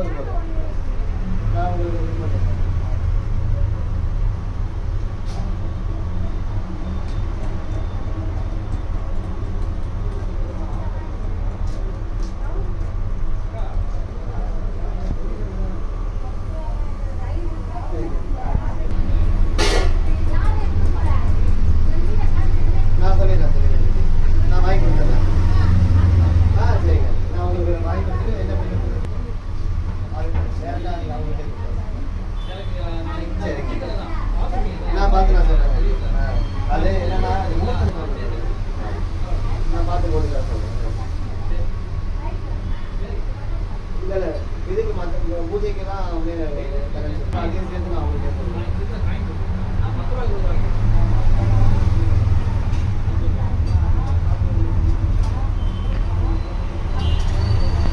agora. அது என்னன்னா நான் பார்த்து போட்டு இல்லை இதுக்கு மற்ற பூஜைக்கெல்லாம் வந்து